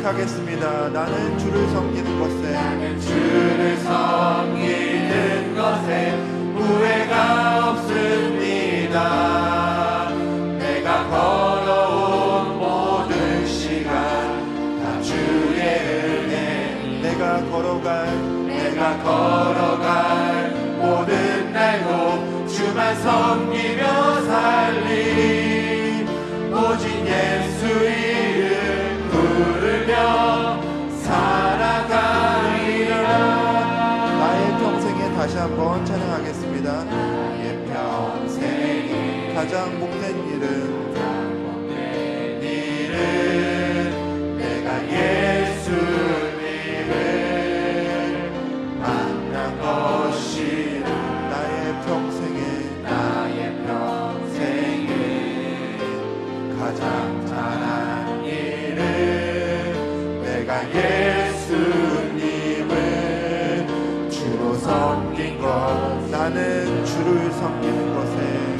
고백하겠습니다. 나는 주를 섬기는 것에 나는 주를 섬기는 것에 후회가 없습니다. 내가 걸어온 모든 시간 다 주의 은혜 내가 걸어갈 내가 걸어갈 모든 날도 주만 섬기며 살리 가장 복된 일은 내 일은 내가 예수 님을 만난 것이라 나의 평생에 나의 평생에 가장 잘한 일은 내가 예수님을 주로 섬긴 것. 나는 주를 섬기는 것에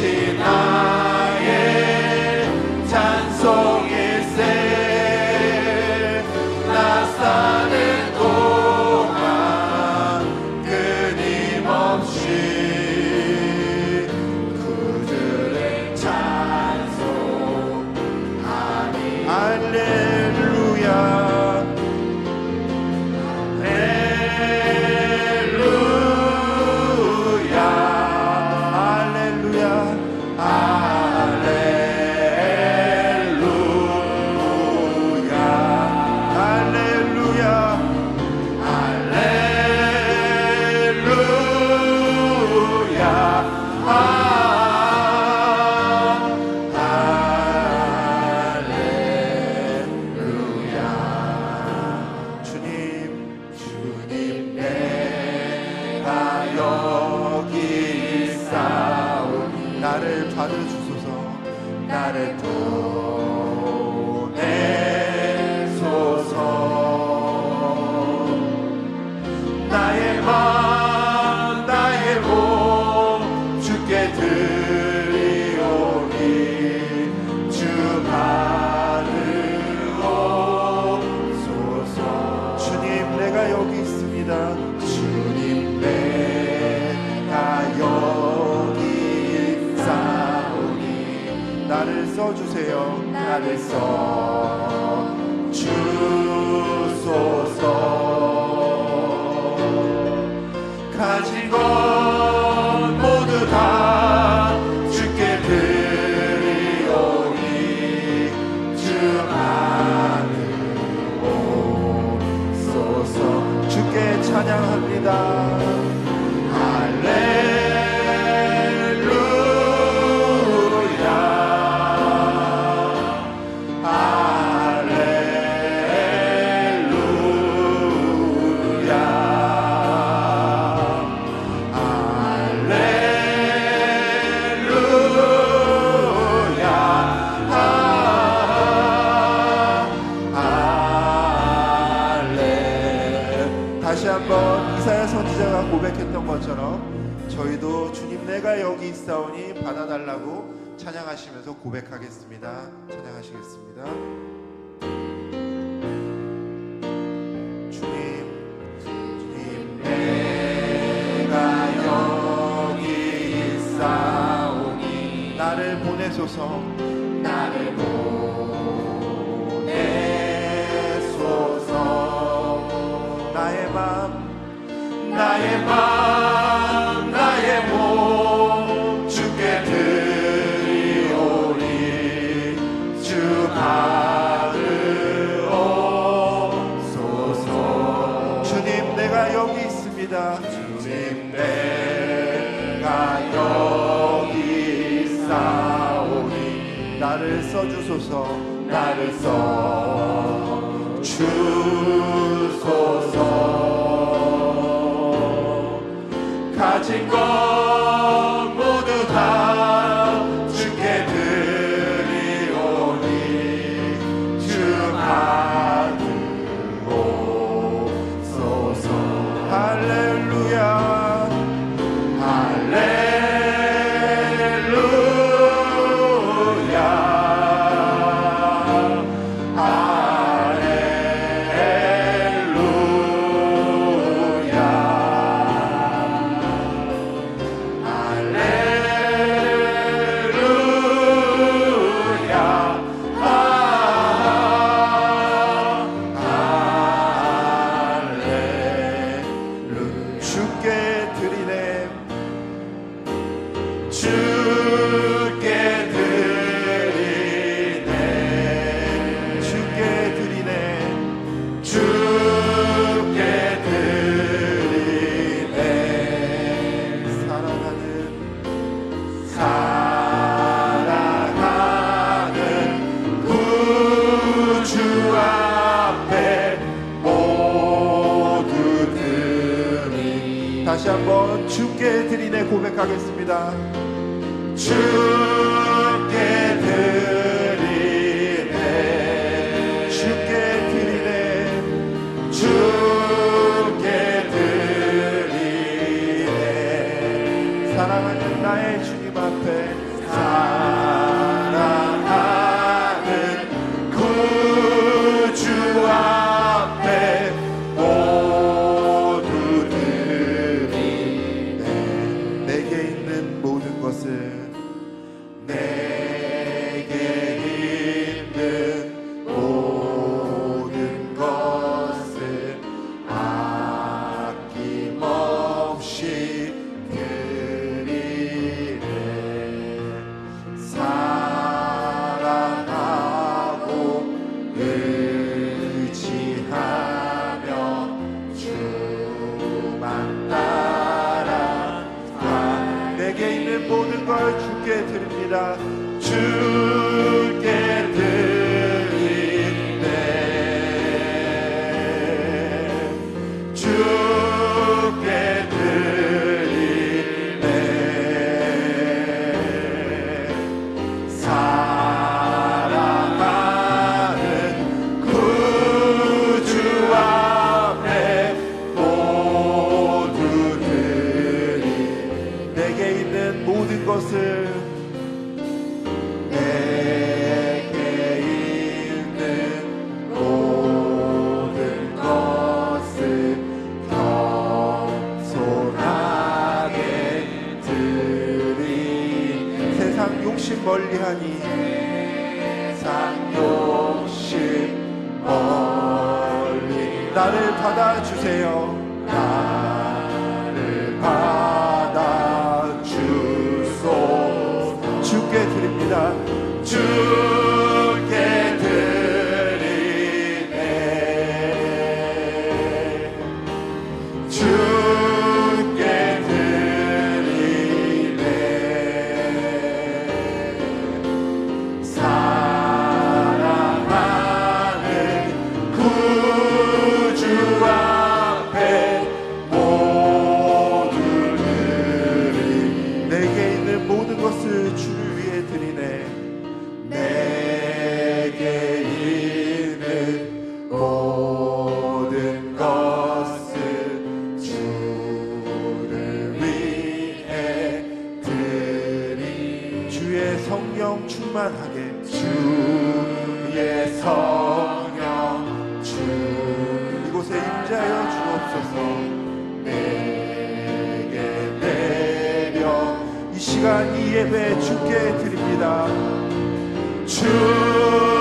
이 써 주소서 가진 것 받아달라고 찬양하시면서 고백하겠습니다. 찬양하시겠습니다. 나를 보내소서, 나를 보내소서, 나의 마음, 나의 마음. 써주소서. 나를 써. 주께 드리네. 다시 한번 주께 드리네 고백하겠습니다. 주께 드리네. 주께 드리네. 주께 드리네. 사랑하는 나의 주님 앞에. 충만하게. 주의 성령 주 이곳에 임자여 주옵소서. 내게 내려 이 시간 이 예배 주께 드립니다. 주